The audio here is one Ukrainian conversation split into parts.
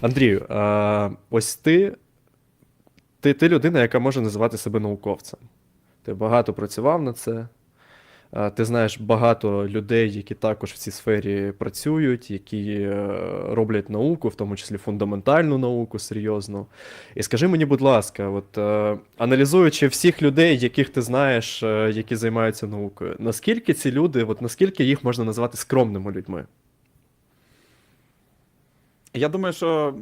Андрію, а, ось ти, ти, ти людина, яка може називати себе науковцем. Ти багато працював на це. а, Ти знаєш багато людей, які також в цій сфері працюють, які е, роблять науку, в тому числі фундаментальну науку серйозну. І скажи мені, будь ласка, от е, аналізуючи всіх людей, яких ти знаєш, е, які займаються наукою, наскільки ці люди, от наскільки їх можна назвати скромними людьми? Я думаю, що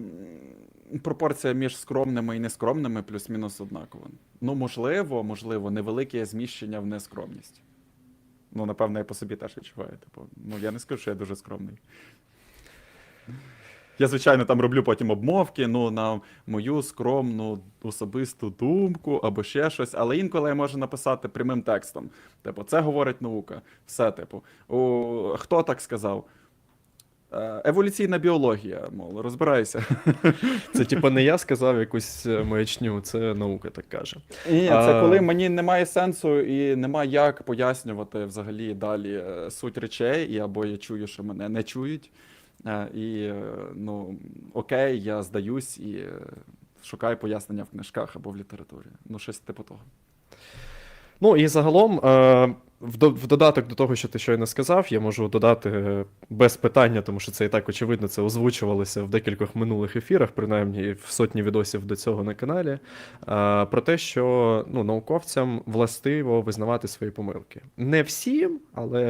пропорція між скромними і нескромними плюс-мінус однакова. Ну, можливо, можливо, невелике зміщення в нескромність. Ну, напевно, я по собі теж відчуваю. Типу, ну, я не скажу, що я дуже скромний. Я, звичайно, там роблю потім обмовки, ну, на мою скромну особисту думку або ще щось, але інколи я можу написати прямим текстом. Типу, це говорить наука. Все, типу, о, хто так сказав? Е, Еволюційна біологія, мов, розбирайся. Це типу не я сказав якусь е, маячню, це наука так каже. Ні, А- це коли мені немає сенсу і немає як пояснювати взагалі далі е, суть речей, і або я чую, що мене не чують. І ну окей, я здаюсь і шукаю пояснення в книжках або в літературі. Ну, щось типу того. Ну і загалом, в, додаток до того, що ти щойно сказав, я можу додати е, без питання, тому що це і так очевидно, це озвучувалося в декількох минулих ефірах, принаймні в сотні відосів до цього на каналі. е, Про те, що ну, науковцям властиво визнавати свої помилки. Не всім, але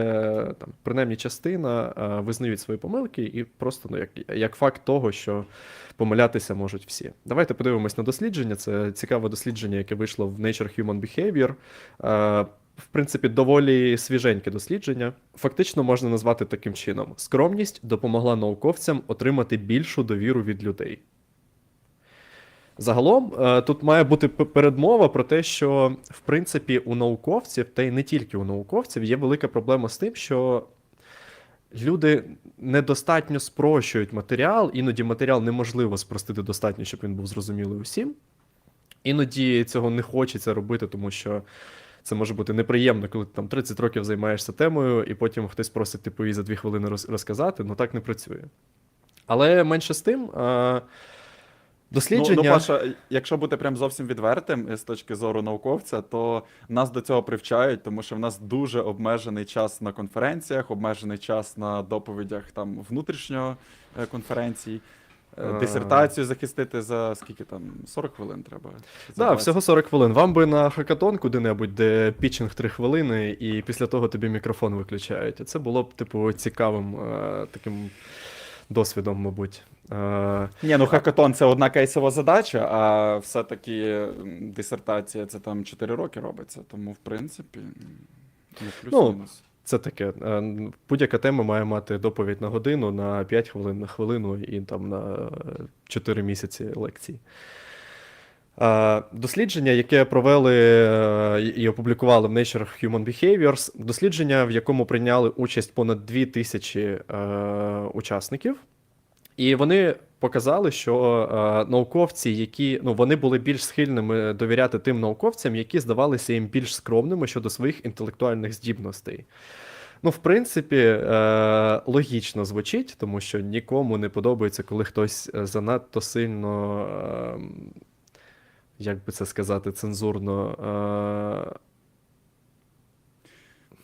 там, принаймні частина е, визнають свої помилки, і просто ну, як, як факт того, що помилятися можуть всі. Давайте подивимось на дослідження. Це цікаве дослідження, яке вийшло в Nature Human Behavior. В принципі, доволі свіженьке дослідження. Фактично можна назвати таким чином: скромність допомогла науковцям отримати більшу довіру від людей. Загалом, е, тут має бути передмова про те, що в принципі у науковців, та й не тільки у науковців, є велика проблема з тим, що люди недостатньо спрощують матеріал, іноді матеріал неможливо спростити достатньо, щоб він був зрозумілий усім. Іноді цього не хочеться робити, тому що це може бути неприємно, коли ти там 30 років займаєшся темою, і потім хтось просить типу, її за дві хвилини роз- розказати. Ну так не працює. Але менше з тим, а, дослідження. Ну, ну, Паша, якщо бути прям зовсім відвертим з точки зору науковця, то нас до цього привчають, тому що в нас дуже обмежений час на конференціях, обмежений час на доповідях там внутрішньо е, конференцій. Е, А. Дисертацію захистити за скільки там 40 хвилин треба. Да, всього 40 хвилин. Вам би на хакатон куди-небудь, де пітчинг 3 хвилини, і після того тобі мікрофон виключають. І це було б, типу, цікавим е, таким досвідом, мабуть. Е, Ні, ну хакатон це одна кейсова задача, а все-таки дисертація це там 4 роки робиться. Тому, в принципі, м, ну, плюс-мінус. Це таке. е, Будь-яка тема має мати доповідь на годину, на 5 хвилин, на хвилину і там на 4 місяці лекцій. Е, Дослідження, яке провели е, і опублікували в Nature Human Behaviors, дослідження, в якому прийняли участь понад 2 тисячі е, учасників. І вони показали, що е, науковці, які ну вони були більш схильними довіряти тим науковцям, які здавалися їм більш скромними щодо своїх інтелектуальних здібностей. Ну, в принципі, е, логічно звучить, тому що нікому не подобається, коли хтось е, занадто сильно, е, як би це сказати, цензурно е,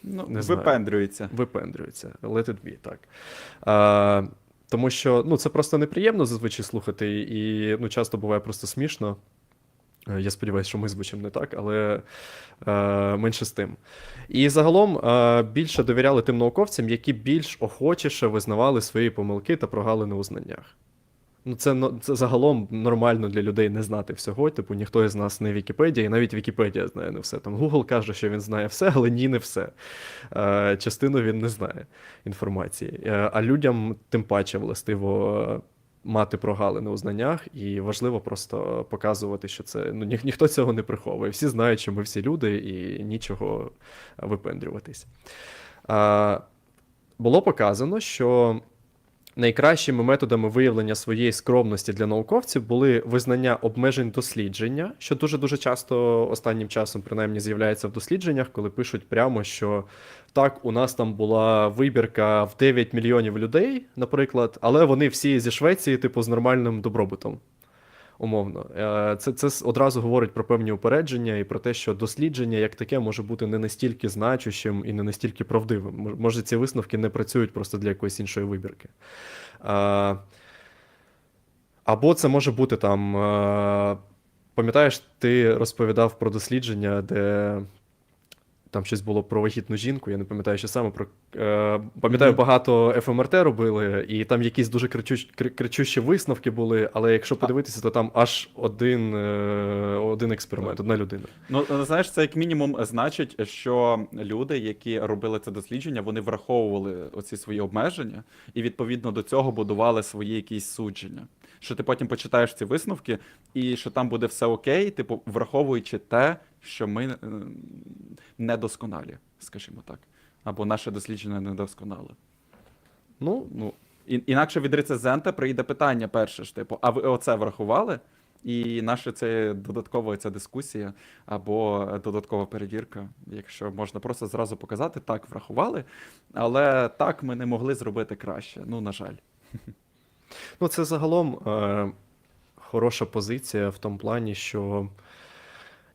Ну, не знаю. випендрюється. випендрюється. Let it be, так. А, тому що ну, це просто неприємно зазвичай слухати, і ну, часто буває просто смішно. Е, Я сподіваюся, що ми звучимо не так, але е, менше з тим. І загалом е, більше довіряли тим науковцям, які більш охочіше визнавали свої помилки та прогалини у знаннях. Ну, це, це загалом нормально для людей не знати всього. Типу, ніхто із нас не Вікіпедія, і навіть Вікіпедія знає не все. Там Google каже, що він знає все, але ні, не все. Е, частину він не знає інформації. Е, а людям тим паче властиво мати прогалини у знаннях, і важливо просто показувати, що це ну, ні, ніхто цього не приховує. Всі знають, що ми всі люди, і нічого випендрюватись. Е, було показано, що найкращими методами виявлення своєї скромності для науковців були визнання обмежень дослідження, що дуже-дуже часто останнім часом, принаймні, з'являється в дослідженнях, коли пишуть прямо, що так, у нас там була вибірка в 9 мільйонів людей, наприклад, але вони всі зі Швеції, типу, з нормальним добробутом. Умовно, Е, це, це одразу говорить про певні упередження і про те, що дослідження як таке може бути не настільки значущим і не настільки правдивим. Може, ці висновки не працюють просто для якоїсь іншої вибірки. Е, Або це може бути там. е, Пам'ятаєш, ти розповідав про дослідження, де там щось було про вагітну жінку, я не пам'ятаю, що саме про. Е, пам'ятаю, багато ФМРТ робили, і там якісь дуже кричущі, кричущі висновки були, але якщо подивитися, то там аж один, е, один експеримент, одна людина. Ну, е, знаєш, це як мінімум значить, що люди, які робили це дослідження, вони враховували оці свої обмеження і відповідно до цього будували свої якісь судження. Що ти потім почитаєш ці висновки, і що там буде все окей, типу, враховуючи те, що ми е, недосконалі, скажімо так. Або наше дослідження недосконале. Ну, Ну, інакше від рецензента прийде питання перше ж, типу, а ви оце врахували? І наша це додаткова ця дискусія або додаткова перевірка, якщо можна просто зразу показати, так, врахували, але так ми не могли зробити краще. Ну, на жаль. Ну, це загалом е, хороша позиція в тому плані, що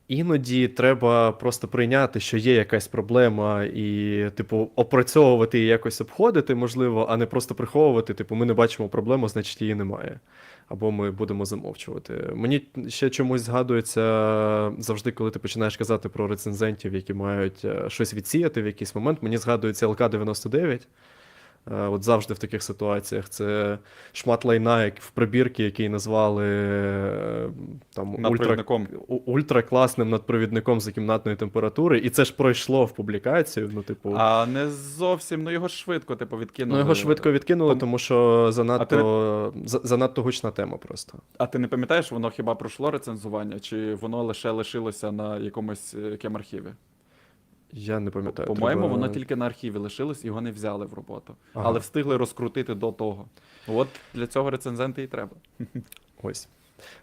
іноді треба просто прийняти, що є якась проблема, і, типу, опрацьовувати і якось обходити, можливо, а не просто приховувати, типу, ми не бачимо проблему, значить її немає. Або ми будемо замовчувати. Мені ще чомусь згадується завжди, коли ти починаєш казати про рецензентів, які мають е, щось відсіяти в якийсь момент. Мені згадується ЛК-99. Е, От завжди в таких ситуаціях це шмат лайна, як в прибірки, який назвали е, там ультра, ультракласним надпровідником за кімнатної температури, і це ж пройшло в публікацію. Ну, типу, А не зовсім, ну його швидко, типу, відкинули. ну його швидко відкинули, Пом- тому що занадто, за- занадто гучна тема просто. А ти не пам'ятаєш, воно хіба пройшло рецензування, чи воно лише лишилося на якомусь е, якому архіві? Я не пам'ятаю. По-моєму, треба- воно тільки на архіві лишилось, його не взяли в роботу. Ага. Але встигли розкрутити до того. От для цього рецензенти і треба. Ось.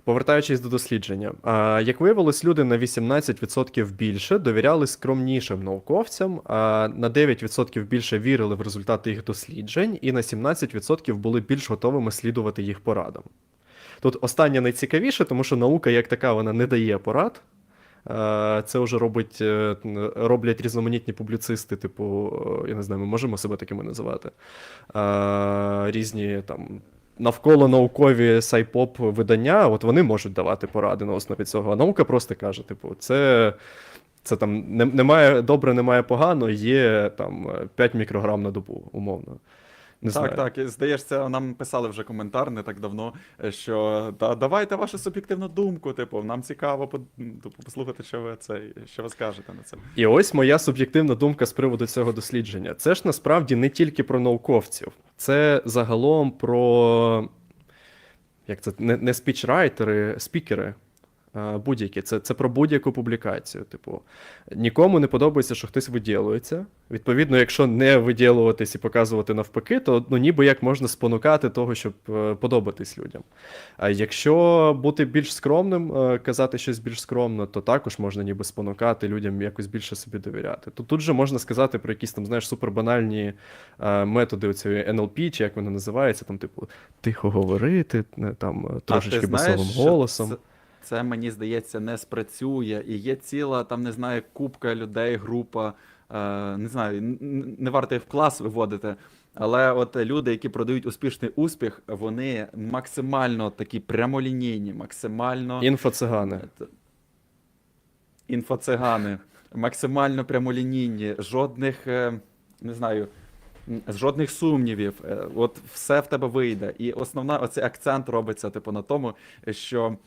Повертаючись до дослідження, а, як виявилось, люди на 18% більше довіряли скромнішим науковцям, а на 9% більше вірили в результати їх досліджень, і на 17% були більш готовими слідувати їх порадам. Тут останнє найцікавіше, тому що наука, як така, вона не дає порад. Е, Це вже робить, е, роблять різноманітні публіцисти, типу, е, я не знаю, ми можемо себе такими називати. Різні там навколо наукові сайпоп видання, от вони можуть давати поради на основі цього. А наука просто каже: типу, це. Це там немає добре, немає погано, є там 5 мікрограм на добу, умовно. Не так, знаю. так. І здається, нам писали вже коментар не так давно, е, що да, давайте вашу суб'єктивну думку. Типу, нам цікаво по- типу, послухати, що ви це, що ви скажете на це. І ось моя суб'єктивна думка з приводу цього дослідження. Це ж насправді не тільки про науковців, це загалом про як це не, не спічрайтери, спікери. А Будь-які, це, це про будь-яку публікацію. Типу, нікому не подобається, що хтось виділується. Відповідно, якщо не виділуватись і показувати навпаки, то ну, ніби як можна спонукати того, щоб е, подобатись людям. А якщо бути більш скромним, е, казати щось більш скромно, то також можна ніби спонукати людям якось більше собі довіряти. То тут же можна сказати про якісь там, знаєш, супербанальні е, методи цієї NLP, чи як вони називаються, там, типу, тихо говорити, там е, трошечки басовим голосом. Це, це, мені здається, не спрацює. І є ціла, там, не знаю, купка людей, група. Е, не знаю, не варто їх в клас виводити. Але от люди, які продають успішний успіх, вони максимально такі прямолінійні, максимально Інфоцигани. Т- Інфоцигани. Максимально прямолінійні, жодних, е, не знаю, жодних сумнівів. Е, От все в тебе вийде. І основна оцей акцент робиться, типу, на тому, що е,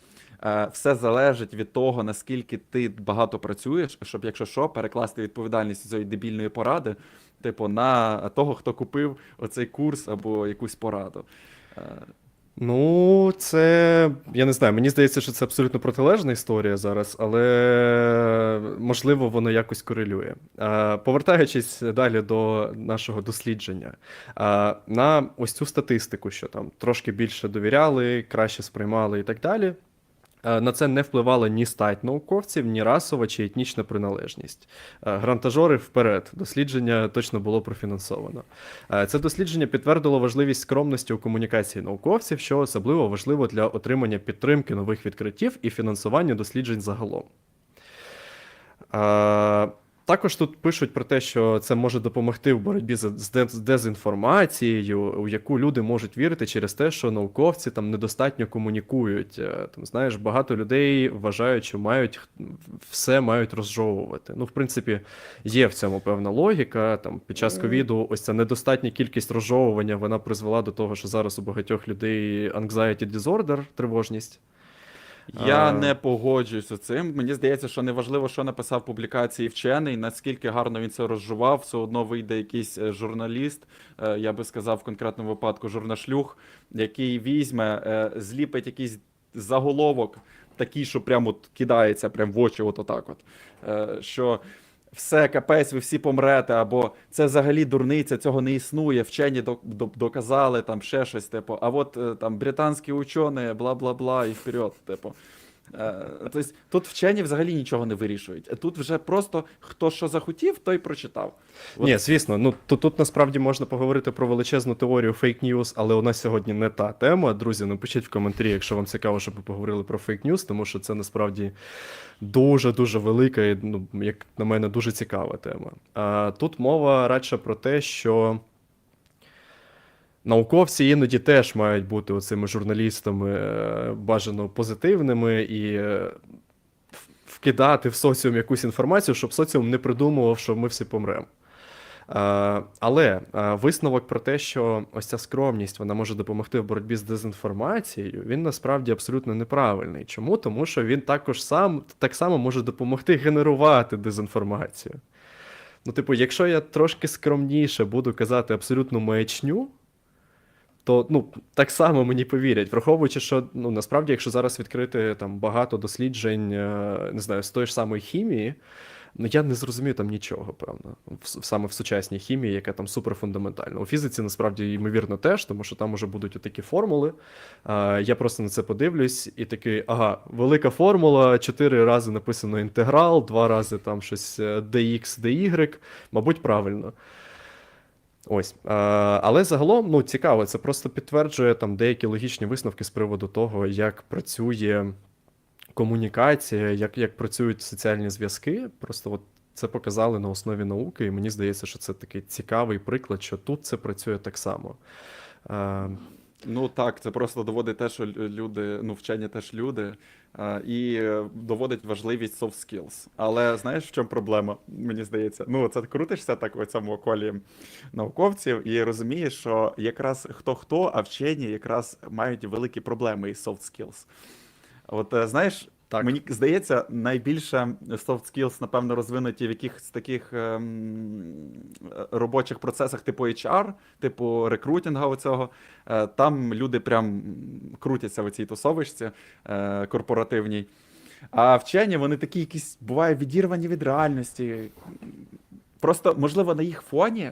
все залежить від того, наскільки ти багато працюєш, щоб, якщо що, перекласти відповідальність цієї дебільної поради, типу, на того, хто купив оцей курс або якусь пораду. Е, Ну, це я не знаю. Мені здається, що це абсолютно протилежна історія зараз, але можливо воно якось корелює. Е, Повертаючись далі до нашого дослідження, е, на ось цю статистику, що там трошки більше довіряли, краще сприймали і так далі. Е, На це не впливала ні стать науковців, ні расова чи етнічна приналежність. Е, Грантажори вперед. Дослідження точно було профінансовано. Е, Це дослідження підтвердило важливість скромності у комунікації науковців, що особливо важливо для отримання підтримки нових відкриттів і фінансування досліджень загалом. Також тут пишуть про те, що це може допомогти в боротьбі з з дезінформацією, у яку люди можуть вірити через те, що науковці там недостатньо комунікують. Е, Там знаєш, багато людей вважають, що мають все мають розжовувати. Ну, в принципі, є в цьому певна логіка. Там під час ковіду ось ця недостатня кількість розжовування вона призвела до того, що зараз у багатьох людей anxiety disorder, тривожність. Я А. не погоджуюся з цим. Мені здається, що неважливо, що написав публікації вчений, наскільки гарно він це розжував, все одно вийде якийсь е, журналіст, е, я би сказав в конкретному випадку журнашлюх, який візьме, е, зліпить якийсь заголовок, такий, що прямо кидається прямо в очі, от отак от. Е, Що все, капець, ви всі помрете, або це взагалі дурниця, цього не існує, вчені до- доказали там ще щось, типу, а от е, там британські учені, бла бла бла, і вперед, типу. Е, Тобто тут вчені взагалі нічого не вирішують. Тут вже просто хто що захотів, той прочитав. От Ні, звісно, ну тут, тут насправді можна поговорити про величезну теорію фейк ньюс, але у нас сьогодні не та тема. Друзі, напишіть в коментарі, якщо вам цікаво, щоб ми поговорили про фейк ньюс, тому що це насправді дуже дуже велика і, ну, як на мене, дуже цікава тема. А тут мова радше про те, що. Науковці іноді теж мають бути оцими журналістами е, бажано позитивними і е, вкидати в соціум якусь інформацію, щоб соціум не придумував, що ми всі помремо. Е, Але висновок про те, що ось ця скромність вона може допомогти в боротьбі з дезінформацією, він насправді абсолютно неправильний. Чому? Тому що він також сам так само може допомогти генерувати дезінформацію. Ну, типу, якщо я трошки скромніше буду казати абсолютну маячню, то ну, так само мені повірять, враховуючи, що ну, насправді, якщо зараз відкрити там багато досліджень, е, не знаю, з тої ж самої хімії, ну я не зрозумію там нічого, певно, в, саме в сучасній хімії, яка там суперфундаментальна. У фізиці насправді ймовірно теж, тому що там уже будуть отакі формули. Е, я просто на це подивлюсь і такий, ага, велика формула, чотири рази написано інтеграл, два рази там щось е, dx, dy, мабуть, правильно. Ось. Е, але загалом, ну, цікаво, це просто підтверджує там деякі логічні висновки з приводу того, як працює комунікація, як, як працюють соціальні зв'язки. Просто от це показали на основі науки, і мені здається, що це такий цікавий приклад, що тут це працює так само. Ну так, це просто доводить те, що люди, ну вчені теж люди, а, і е, доводить важливість soft skills. Але знаєш, в чому проблема? Мені здається, ну це крутишся так у цьому колі науковців і розумієш, що якраз хто хто, а вчені якраз мають великі проблеми із soft skills. От е, знаєш, Так. мені здається, найбільше soft skills, напевно, розвинуті в якихось таких ем, робочих процесах, типу HR, типу рекрутинга оцього. Е, Там люди прям крутяться в цій тусовищці е, корпоративній. А вчені, вони такі якісь бувають відірвані від реальності. Просто, можливо, на їх фоні,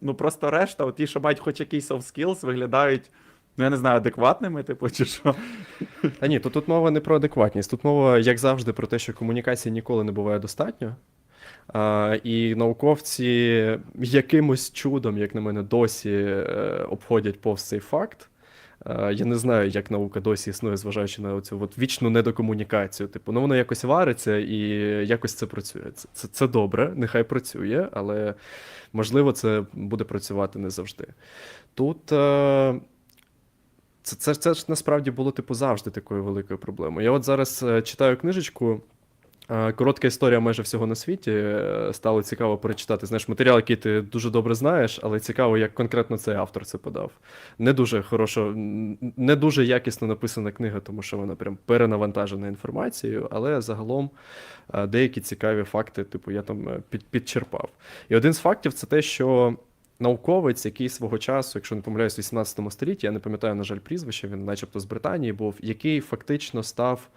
ну просто решта, от ті, що мають хоч якийсь soft skills, виглядають, ну я не знаю, адекватними, типу, чи що. Та ні, то тут мова не про адекватність. Тут мова, як завжди, про те, що комунікації ніколи не буває достатньо. А, і науковці якимось чудом, як на мене, досі е, обходять повз цей факт. А, я не знаю, як наука досі існує, зважаючи на цю от вічну недокомунікацію. Типу, ну воно якось вариться і якось це працює. Це, це, це добре, нехай працює, але можливо, це буде працювати не завжди. Тут. Е, це, це, це ж насправді було типу завжди такою великою проблемою. Я от зараз е, читаю книжечку. е, Коротка історія майже всього на світі. Е, Стало цікаво перечитати. Знаєш, матеріал, який ти дуже добре знаєш, але цікаво, як конкретно цей автор це подав. Не дуже хорошо, не дуже якісно написана книга, тому що вона прям перенавантажена інформацією, але загалом деякі цікаві факти, типу, я там під, підчерпав. І один з фактів це те, що науковець, який свого часу, якщо не помиляюсь, в 18 столітті, я не пам'ятаю, на жаль, прізвище, він начебто з Британії був, який фактично став.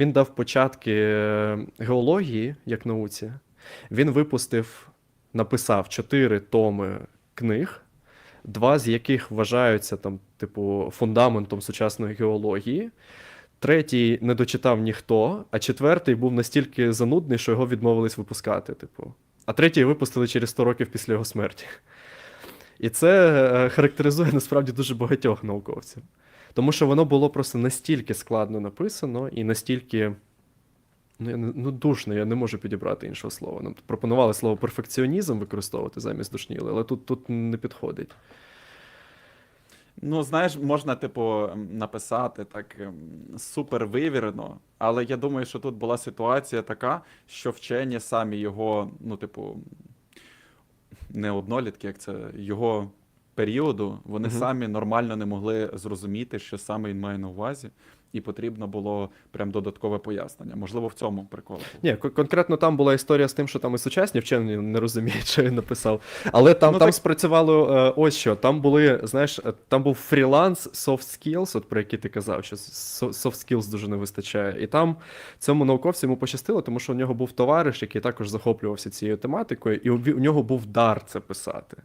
Він дав початки е, геології як науці. Він випустив, написав чотири томи книг, два з яких вважаються там, типу, фундаментом сучасної геології. Третій не дочитав ніхто, а четвертий був настільки занудний, що його відмовились випускати. Типу. А третій випустили через 100 років після його смерті. І це е, характеризує насправді дуже багатьох науковців. Тому що воно було просто настільки складно написано і настільки. Ну, я не- ну, душно, я не можу підібрати іншого слова. Нам пропонували слово перфекціонізм використовувати замість душніли, але тут, тут не підходить. Ну, знаєш, можна, типу, написати так ем, супер вивірено, але я думаю, що тут була ситуація така, що вчені самі його, ну, типу, не однолітки, як це, його періоду, вони угу. самі нормально не могли зрозуміти, що саме він має на увазі, і потрібно було прям додаткове пояснення. Можливо, в цьому прикол. Ні, кон- конкретно там була історія з тим, що там і сучасні вчені не розуміють, що він написав. Але там, Ну, там так- спрацювало е, ось що. Там були, знаєш, е, там був фріланс soft skills, от про який ти казав, що soft skills дуже не вистачає. І там цьому науковцю йому пощастило, тому що у нього був товариш, який також захоплювався цією тематикою, і у нього був дар це писати.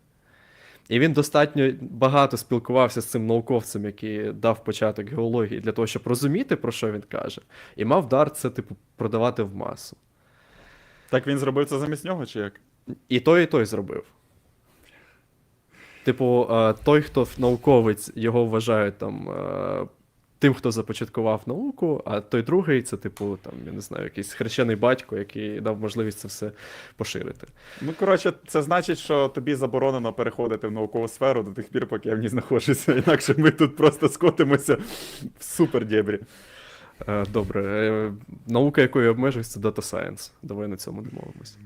І він достатньо багато спілкувався з цим науковцем, який дав початок геології, для того, щоб розуміти, про що він каже, і мав дар це, типу, продавати в масу. Так він зробив це замість нього, чи як? І той, і той зробив. Типу, е, той, хто науковець, його вважають там е, тим, хто започаткував науку, а той другий це, типу, там, я не знаю, якийсь хрещений батько, який дав можливість це все поширити. Ну, коротше, це значить, що тобі заборонено переходити в наукову сферу до тих пір, поки я в ній знаходжуся. Інакше ми тут просто скотимося в супер дєбрі. Е, Добре. Е, Наука, якою я обмежуюсь, це Data Science. Давай на цьому домовимося.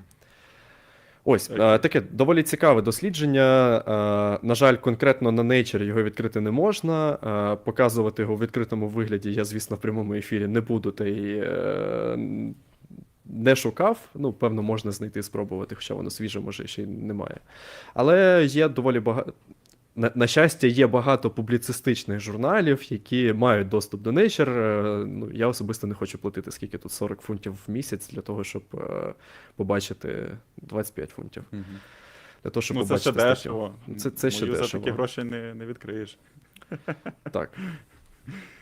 Ось, е, таке доволі цікаве дослідження. Е, На жаль, конкретно на Nature його відкрити не можна. Е, Показувати його в відкритому вигляді я, звісно, в прямому ефірі не буду та й не шукав. Ну, певно, можна знайти, спробувати, хоча воно свіже, може, ще й немає. Але є доволі багато. На, на щастя, є багато публіцистичних журналів, які мають доступ до Nature. Е, Ну, я особисто не хочу платити скільки тут 40 фунтів в місяць для того, щоб е, побачити 25 фунтів. Для того, щоб ну, це ще статтю. дешево. Це, це ще дешево. за такі гроші не, не відкриєш. Так.